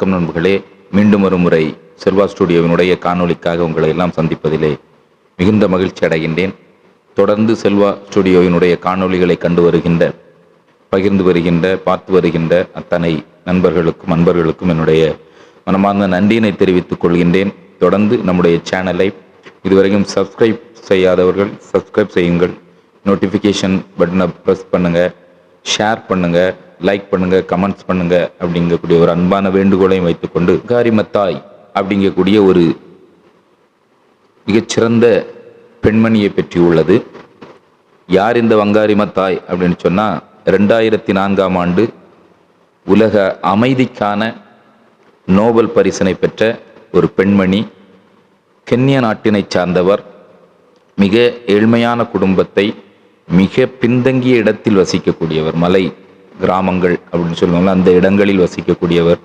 வணக்கம் நண்பர்களே. மீண்டும் ஒரு முறை செல்வா ஸ்டுடியோவினுடைய காணொலிக்காக உங்களை எல்லாம் சந்திப்பதிலே மிகுந்த மகிழ்ச்சி அடைகின்றேன். தொடர்ந்து செல்வா ஸ்டுடியோவினுடைய காணொலிகளை கண்டு வருகின்ற பகிர்ந்து வருகின்ற பார்த்து வருகின்ற அத்தனை நண்பர்களுக்கும் அன்பர்களுக்கும் என்னுடைய மனமார்ந்த நன்றியினை தெரிவித்துக் கொள்கின்றேன். தொடர்ந்து நம்முடைய சேனலை இதுவரைக்கும் சப்ஸ்கிரைப் செய்யாதவர்கள் சப்ஸ்கிரைப் செய்யுங்கள். நோட்டிஃபிகேஷன் பட்டனை ப்ரெஸ் பண்ணுங்கள் ஷேர் பண்ணுங்கள் லைக் பண்ணுங்க கமெண்ட்ஸ் பண்ணுங்க அப்படிங்கக்கூடிய ஒரு அன்பான வேண்டுகோளையும் வைத்துக்கொண்டு காரிமத்தாய் அப்படிங்கக்கூடிய ஒரு மிகச்சிறந்த பெண்மணியை பெற்றியுள்ளது உள்ளது. யார் இந்த வங்காரிமத்தாய் அப்படின்னு சொன்னால் ரெண்டாயிரத்தி நான்காம் ஆண்டு உலக அமைதிக்கான நோபல் பரிசனை பெற்ற ஒரு பெண்மணி கென்ய நாட்டினைச் சார்ந்தவர் மிக ஏழ்மையான குடும்பத்தை மிக பின்தங்கிய இடத்தில் வசிக்கக்கூடியவர் மலை. கிராமங்கள் அப்படின்னு சொல்லுவாங்களா அந்த இடங்களில் வசிக்கக்கூடியவர்.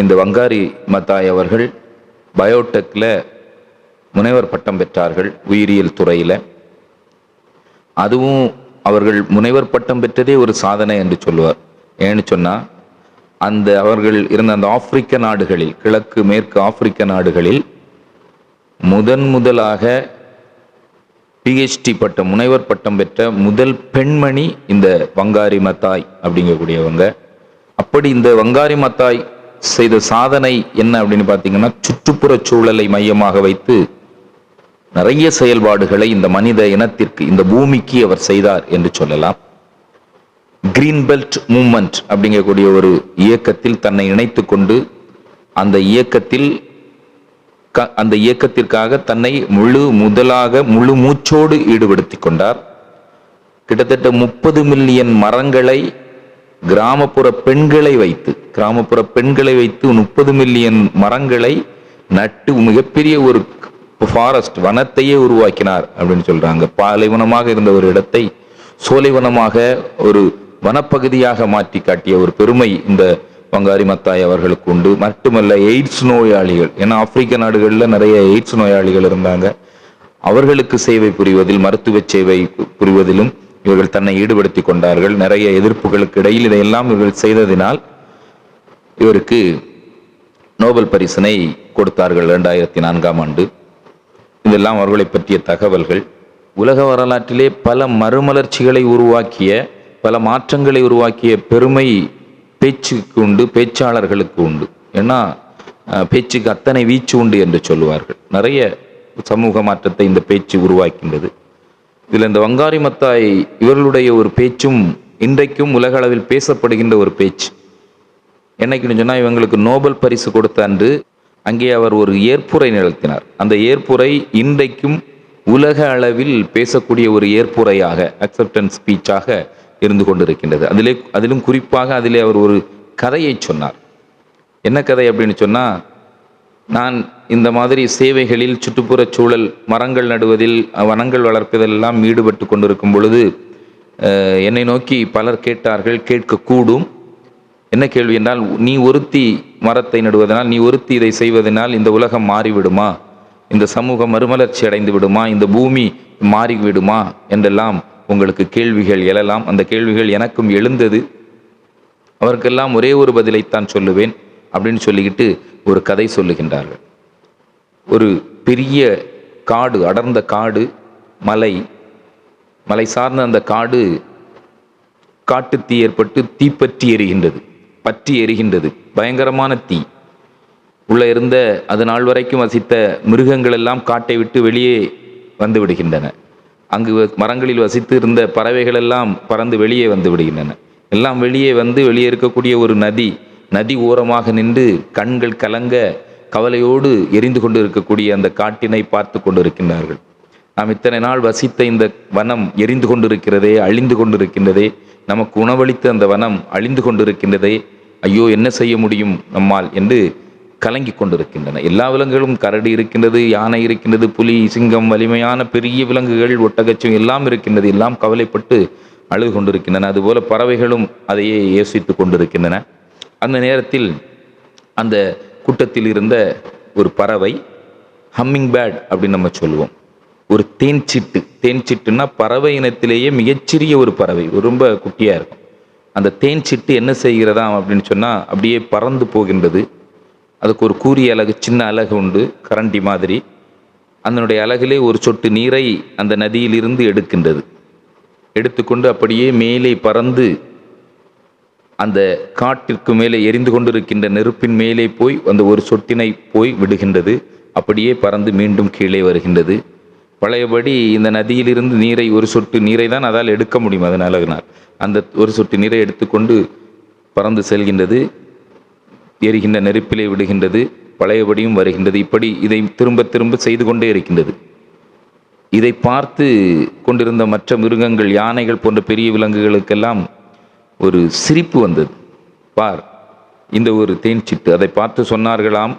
இந்த வங்காரி மத்தாய் அவர்கள் பயோடெக்கில் முனைவர் பட்டம் பெற்றார்கள் உயிரியல் துறையில். அதுவும் அவர்கள் முனைவர் பட்டம் பெற்றதே ஒரு சாதனை என்று சொல்லுவார். ஏன்னு சொன்னா அந்த அவர்கள் இருந்த அந்த ஆப்பிரிக்க நாடுகளில் கிழக்கு மேற்கு ஆப்பிரிக்க நாடுகளில் முதன் முதலாக பிஹெச்டி பட்டம் முனைவர் பட்டம் பெற்ற முதல் பெண்மணி இந்த வங்காரி மத்தாய் அப்படிங்கக்கூடியவங்க. அப்படி இந்த வங்காரி மத்தாய் செய்த சாதனை என்ன அப்படின்னு பார்த்தீங்கன்னா சுற்றுப்புற சூழலை மையமாக வைத்து நிறைய செயல்பாடுகளை இந்த மனித இனத்திற்கு இந்த பூமிக்கு அவர் செய்தார் என்று சொல்லலாம். கிரீன் பெல்ட் மூமெண்ட் அப்படிங்கக்கூடிய ஒரு இயக்கத்தில் தன்னை இணைத்து கொண்டு அந்த இயக்கத்தில் அந்த இயக்கத்திற்காக தன்னை முழு முதலாக முழு மூச்சோடு ஈடுபடுத்தி கொண்டார். கிட்டத்தட்ட முப்பது மில்லியன் மரங்களை கிராமப்புற பெண்களை வைத்து கிராமப்புற பெண்களை வைத்து முப்பது மில்லியன் மரங்களை நட்டு மிகப்பெரிய ஒரு ஃபாரஸ்ட் வனத்தையே உருவாக்கினார் அப்படின்னு சொல்றாங்க. பாலைவனமாக இருந்த ஒரு இடத்தை சோலைவனமாக ஒரு வனப்பகுதியாக மாற்றி காட்டிய ஒரு பெருமை இந்த பங்காரி மத்தாய் அவர்களுக்கு உண்டு. மட்டுமல்ல எய்ட்ஸ் நோயாளிகள். ஏன்னா ஆப்பிரிக்க நாடுகளில் நிறைய எய்ட்ஸ் நோயாளிகள் இருந்தாங்க. அவர்களுக்கு சேவை புரிவதில் மருத்துவ சேவை புரிவதிலும் இவர்கள் தன்னை ஈடுபடுத்தி கொண்டார்கள். நிறைய எதிர்ப்புகளுக்கு இடையில் இதையெல்லாம் இவர்கள் செய்ததினால் இவருக்கு நோபல் பரிசினை கொடுத்தார்கள் இரண்டாயிரத்தி நான்காம் ஆண்டு. இதெல்லாம் அவர்களை பற்றிய தகவல்கள். உலக வரலாற்றிலே பல மறுமலர்ச்சிகளை உருவாக்கிய பல மாற்றங்களை உருவாக்கிய பெருமை பேச்சுக்கு உண்டு பேச்சாளர்களுக்கு உண்டு. ஏன்னா பேச்சுக்கு அத்தனை வீச்சு உண்டு என்று சொல்லுவார்கள். நிறைய சமூக மாற்றத்தை இந்த பேச்சு உருவாக்கின்றது. இதில் இந்த வங்காரி மத்தாய் இவர்களுடைய ஒரு பேச்சும் இன்றைக்கும் உலக அளவில் பேசப்படுகின்ற ஒரு பேச்சு. என்னைக்குன்னு சொன்னால் இவங்களுக்கு நோபல் பரிசு கொடுத்த அன்று அங்கே அவர் ஒரு ஏற்புரை நிகழ்த்தினார். அந்த ஏற்புரை இன்றைக்கும் உலக அளவில் பேசக்கூடிய ஒரு ஏற்புரையாக அக்செப்டன்ஸ் ஸ்பீச்சாக இருந்து கொண்டிருக்கின்றது. அதிலே அதிலும் குறிப்பாக அதிலே அவர் ஒரு கதையை சொன்னார். என்ன கதை அப்படின்னு சொன்னால் நான் இந்த மாதிரி சேவைகளில் சுற்றுப்புற சூழல் மரங்கள் நடுவதில் வனங்கள் வளர்ப்பதெல்லாம் ஈடுபட்டு கொண்டிருக்கும் பொழுது என்னை நோக்கி பலர் கேட்டார்கள் கேட்கக்கூடும். என்ன கேள்வி என்றால் நீ ஒருத்தி மரத்தை நடுவதனால் நீ ஒருத்தி இதை செய்வதனால் இந்த உலகம் மாறிவிடுமா? இந்த சமூகம் மறுமலர்ச்சி அடைந்து விடுமா இந்த பூமி மாறிவிடுமா? என்றெல்லாம் உங்களுக்கு கேள்விகள் எழலாம். அந்த கேள்விகள் எனக்கும் எழுந்தது. அவருக்கெல்லாம் ஒரே ஒரு பதிலைத்தான் சொல்லுவேன் அப்படின்னு சொல்லிக்கிட்டு ஒரு கதை சொல்லுகின்றார்கள். ஒரு பெரிய காடு அடர்ந்த காடு மலை மலை சார்ந்த அந்த காடு காட்டு தீ ஏற்பட்டு தீப்பற்றி எரிகின்றது பற்றி எரிகின்றது. பயங்கரமான தீ. உள்ளே இருந்த அது நாள் வரைக்கும் வசித்த மிருகங்கள் எல்லாம் காட்டை விட்டு வெளியே வந்து விடுகின்றன. அங்கு வ- மரங்களில் வசித்து இருந்த பறவைகள் எல்லாம் பறந்து வெளியே வந்து விடுகின்றன. எல்லாம் வெளியே வந்து வெளியே இருக்கக்கூடிய ஒரு நதி நதி ஓரமாக நின்று கண்கள் கலங்க கவலையோடு எரிந்து கொண்டு இருக்கக்கூடிய அந்த காட்டினை பார்த்து கொண்டிருக்கின்றார்கள். நாம் இத்தனை நாள் வசித்த இந்த வனம் எரிந்து கொண்டிருக்கிறதே அழிந்து கொண்டிருக்கின்றதே நமக்கு உணவளித்த அந்த வனம் அழிந்து கொண்டிருக்கின்றதே ஐயோ என்ன செய்ய முடியும் நம்மால் என்று கலங்கி கொண்டிருக்கின்றன. எல்லா விலங்குகளும் கரடி இருக்கின்றது யானை இருக்கின்றது புலி சிங்கம் வலிமையான பெரிய விலங்குகள் ஒட்டகச்சம் எல்லாம் இருக்கின்றது. எல்லாம் கவலைப்பட்டு அழுது கொண்டிருக்கின்றன. அதுபோல பறவைகளும் அதையே யோசித்து கொண்டிருக்கின்றன. அந்த நேரத்தில் அந்த கூட்டத்தில் இருந்த ஒரு பறவை ஹம்மிங் பேட் அப்படின்னு நம்ம சொல்லுவோம். ஒரு தேன்சிட்டு தேன்சிட்டுன்னா பறவை இனத்திலேயே மிகச்சிறிய ஒரு பறவை. ரொம்ப குட்டியாக இருக்கும். அந்த தேன்சிட்டு என்ன செய்கிறதாம் அப்படின்னு சொன்னால் அப்படியே பறந்து போகின்றது. அதுக்கு ஒரு கூரிய அலகு சின்ன அலகு உண்டு கரண்டி மாதிரி. அதனுடைய அலகிலே ஒரு சொட்டு நீரை அந்த நதியிலிருந்து எடுக்கின்றது. எடுத்துக்கொண்டு அப்படியே மேலே பறந்து அந்த காட்டிற்கு மேலே எரிந்து கொண்டிருக்கின்ற நெருப்பின் மேலே போய் அந்த ஒரு சொட்டினை போய் விடுகின்றது. அப்படியே பறந்து மீண்டும் கீழே வருகின்றது. பழையபடி இந்த நதியிலிருந்து நீரை ஒரு சொட்டு நீரை தான் அதால் எடுக்க முடியும் அதன் அழகினால் அந்த ஒரு சொட்டு நீரை எடுத்துக்கொண்டு பறந்து செல்கின்றது. எரிகின்ற நெருப்பிலே விடுகின்றது பழையபடியும் வருகின்றது. இப்படி இதை திரும்ப திரும்ப செய்து கொண்டே இருக்கின்றது. இதை பார்த்து கொண்டிருந்த மற்ற மிருகங்கள் யானைகள் போன்ற பெரிய விலங்குகளுக்கெல்லாம் ஒரு சிரிப்பு வந்தது. பார் இந்த ஒரு தேன்சிட்டு அதை பார்த்து சொன்னார்களாம்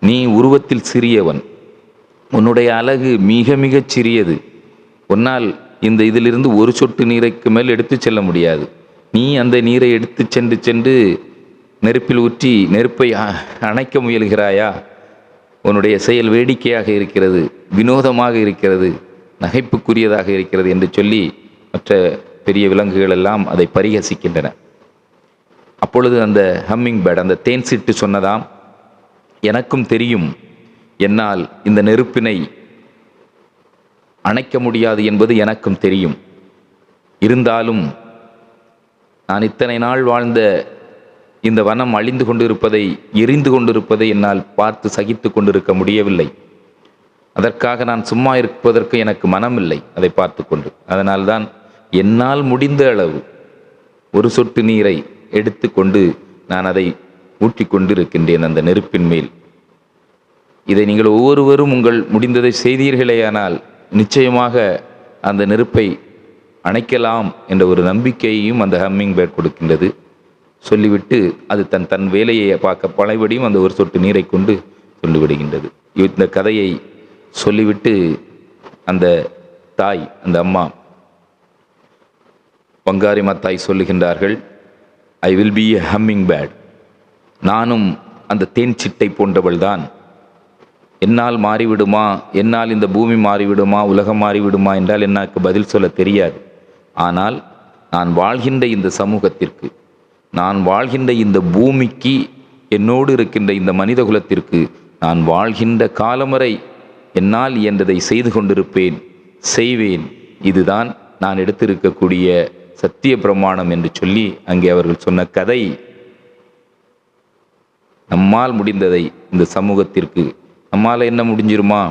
நீ உருவத்தில் சிறியவன். உன்னுடைய அழகு மிக மிகச் சிறியது. உன்னால் இந்த இதிலிருந்து ஒரு சொட்டு நீரைக்கு மேல் எடுத்துச் செல்ல முடியாது. நீ அந்த நீரை எடுத்து சென்று சென்று நெருப்பில் ஊற்றி நெருப்பை அ- அணைக்க முயல்கிறாயா? உன்னுடைய செயல் வேடிக்கையாக இருக்கிறது வினோதமாக இருக்கிறது நகைப்புக்குரியதாக இருக்கிறது என்று சொல்லி மற்ற பெரிய விலங்குகள் எல்லாம் அதை பரிகசிக்கின்றன. அப்பொழுது அந்த ஹம்மிங் பேர்ட் அந்த தேன் சிட்டு சொன்னதாம் எனக்கும் தெரியும் என்னால் இந்த நெருப்பினை அணைக்க முடியாது என்பது எனக்கும் தெரியும். இருந்தாலும் நான் இத்தனை நாள் வாழ்ந்த இந்த வனம் அழிந்து கொண்டிருப்பதை எரிந்து கொண்டிருப்பதை என்னால் பார்த்து சகித்து கொண்டிருக்க முடியவில்லை. அதற்காக நான் சும்மா இருப்பதற்கு எனக்கு மனமில்லை அதை பார்த்து கொண்டு. அதனால்தான் என்னால் முடிந்த அளவு ஒரு சொட்டு நீரை எடுத்துக்கொண்டு நான் அதை ஊற்றிக் கொண்டிருக்கின்றேன் அந்த நெருப்பின் மேல். இதை நீங்கள் ஒவ்வொருவரும் உங்கள் முடிந்ததை செய்தீர்களேயானால் நிச்சயமாக அந்த நெருப்பை அணைக்கலாம் என்ற ஒரு நம்பிக்கையையும் அந்த ஹம்மிங் பேர்ட் கொடுக்கின்றது. சொல்லிவிட்டு அது தன் தன் வேலையை பார்க்க பழையபடியும் அந்த ஒரு சொட்டு நீரை கொண்டு சொல்லிவிடுகின்றது. இந்த கதையை சொல்லிவிட்டு அந்த தாய் அந்த அம்மா பங்காரி மத்தாய் சொல்லுகின்றார்கள் I will be a humming bird நானும் அந்த தேன் சிட்டை போன்றவள்தான். என்னால் மாறிவிடுமா? என்னால் இந்த பூமி மாறிவிடுமா? உலகம் மாறிவிடுமா? என்றால் எனக்கு பதில் சொல்ல தெரியாது. ஆனால் நான் வாழ்கின்ற இந்த சமூகத்திற்கு நான் வாழ்கின்ற இந்த பூமிக்கு என்னோடு இருக்கின்ற இந்த மனித குலத்திற்கு நான் வாழ்கின்ற காலம் வரை என்னால் இயன்றதை செய்து கொண்டிருப்பேன் செய்வேன். இதுதான் நான் எடுத்திருக்கக்கூடிய சத்திய பிரமாணம் என்று சொல்லி அங்கே அவர்கள் சொன்ன கதை. நம்மால் முடிந்ததை இந்த சமூகத்திற்கு நம்மால் என்ன முடிஞ்சிருமா?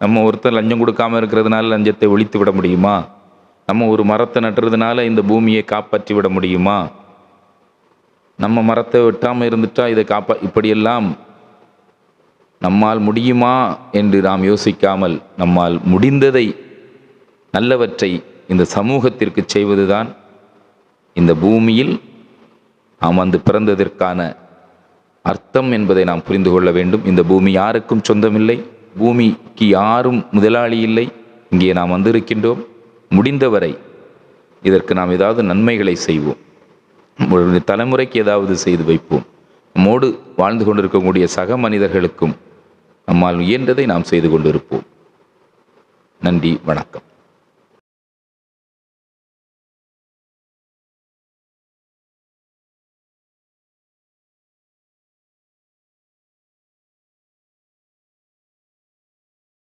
நம்ம ஒருத்தர் லஞ்சம் கொடுக்காம இருக்கிறதுனால லஞ்சத்தை ஒழித்து விட முடியுமா? நம்ம ஒரு மரத்தை நட்டுறதுனால இந்த பூமியை காப்பாற்றி விட முடியுமா? நம்ம மரத்தை வெட்டாமல் இருந்துட்டா இதை காப்பா இப்படியெல்லாம் நம்மால் முடியுமா என்று நாம் யோசிக்காமல் நம்மால் முடிந்ததை நல்லவற்றை இந்த சமூகத்திற்கு செய்வதுதான் இந்த பூமியில் நாம் வந்து பிறந்ததற்கான அர்த்தம் என்பதை நாம் புரிந்து கொள்ள வேண்டும். இந்த பூமி யாருக்கும் சொந்தமில்லை. பூமிக்கு யாரும் முதலாளி இல்லை. இங்கே நாம் வந்திருக்கின்றோம். முடிந்தவரை இதற்கு நாம் ஏதாவது நன்மைகளை செய்வோம். ஒரு தலைமுறைக்கு ஏதாவது செய்து வைப்போம். நம்மோடு வாழ்ந்து கொண்டிருக்கக்கூடிய சக மனிதர்களுக்கும் நம்மால் இயன்றதை நாம் செய்து கொண்டிருப்போம். நன்றி வணக்கம்.